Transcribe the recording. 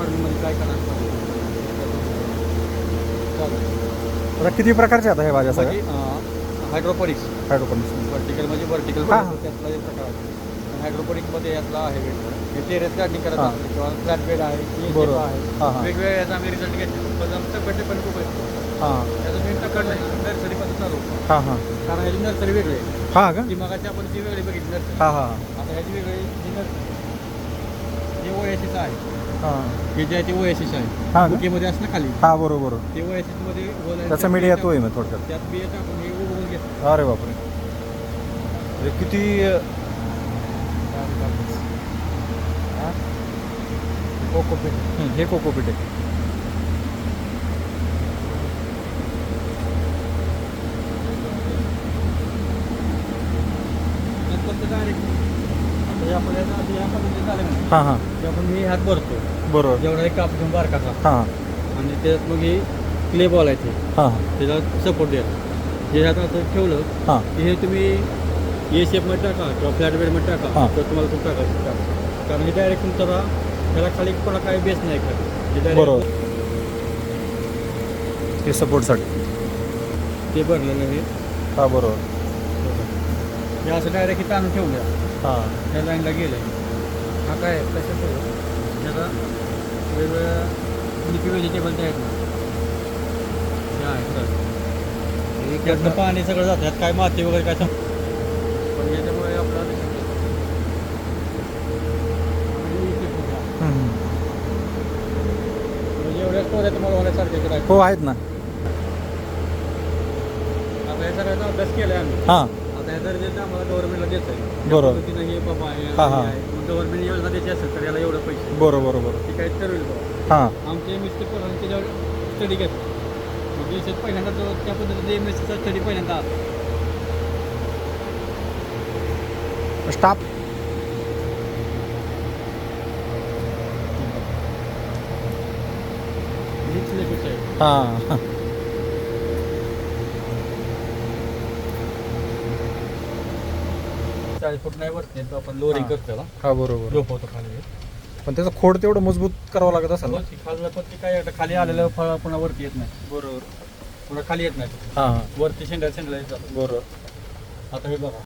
फार्मिंगमध्ये काय चालेल. आता किती प्रकारचे आता हे भाज्या सगळ्या? हायड्रोपोनिक्स हायड्रोपोनिक्स व्हर्टिकल म्हणजे व्हर्टिकल हा. त्यातला एक प्रकार आहे. हायड्रोपोनिकमध्ये यातला आहे हे टेरेस गार्डनिंग करत हा. असतो किंवा फ्लॅट बेड आहे बरोबर. हा, हा. वेगवेगळ्या याचा आम्ही रिझल्ट घेतले. पण आमचं भेटे पण खूप आहे. हां. त्याचं मी तकड नाही नर्सरी पण चालू. हां हां. कारण ह्याची नर्सरी वेगळी आहे. हां का? ती मगाची आपण जी वेगळी बघितली नर्सरी हां हां. आता ह्याची वेगळी जी नर्सरी जे ओएसीचं आहे. हां. जे आहे ते ओएसीचं आहे. हां का बुकेमध्ये असलं खाली. हां बरोबर. ते ओएसीच मध्ये गोल आहे. त्याचा त्यात मीडिया बिया तो आहे मग थोडक्यात. त्यात बिया टाकून हे उगवून घेतो अरे बापरे. म्हणजे किती कोकोपीट हं, हे कोकोपीट आहे. नंतर डायरेक्ट आता हे आपल्याला आता या पद्धतीने झालं ना हां हां. की आपण हे हात भरतो. बरोबर. जेवढा एक काप घेऊन बारकाचा. हां. आणि त्यात मग हे क्ले बॉल आहे ते. हां त्याला सपोर्ट द्या जे ह्यात असं ठेवलं हां. की हे तुम्ही ए शेपमध्ये टाका किंवा फ्लॅट बेडमध्ये टाका. हां. तर तुम्हाला खूप टाका टाका कारण हे डायरेक्ट तुमचा त्याला खाली कोणा काही बेस नाही खाली. हे direct बरोबर. हे सपोर्टसाठी ते भरलेलं हे हां बरोबर. हे असं डायरेक्ट इथं आणून ठेवलं हां. त्या लाईनला गेलं. हा काय आहे? कशाचं आहे? त्याचा वेगवेगळ्या लिपी व्हेजिटेबल आहेत ना. ते आहेत सर. त्यातलं पाणी सगळं जातं. यात काय माती वगैरे काय पण याच्यामुळे आपला हं, हं. म्हणजे एवढ्या स्टोऱ्या तुम्हाला होण्यासारखे करायचं हो आहेत ना. आता या सगळ्याचा अभ्यास केलाय आम्ही. हां. आम्हाला गव्हर्नमेंटला देत आहे बरोबर. हे बाबा हे हा, हा. गव्हर्नमेंट योजना द्यायची असेल तर याला एवढं पैसे. बरोबर बरोबर. ती काही ठरवेल बाबा. हां. आमचे त्याच्यावर स्टडी मग याच्यात पहिल्यांदा त्या पद्धतीने एम एस सीचा स्टडी पहिल्यांदा आला. स्टाफ हीच आहे. हां. चाळीस फूट नाही वरती येतो आपण लोअरिंग. करतो ना हां बरोबर. झोपवतो खाली. पण त्याचं खोड तेवढं मजबूत करावं लागत असेल ना? वरती खाल्लं पण ते काय खाली आलेलं फळ पुन्हा वरती येत नाही. बरोबर. पुन्हा खाली येत नाही. हां. वरती शेंडा शेंडला येत जातं बरोबर. आता हे बघा.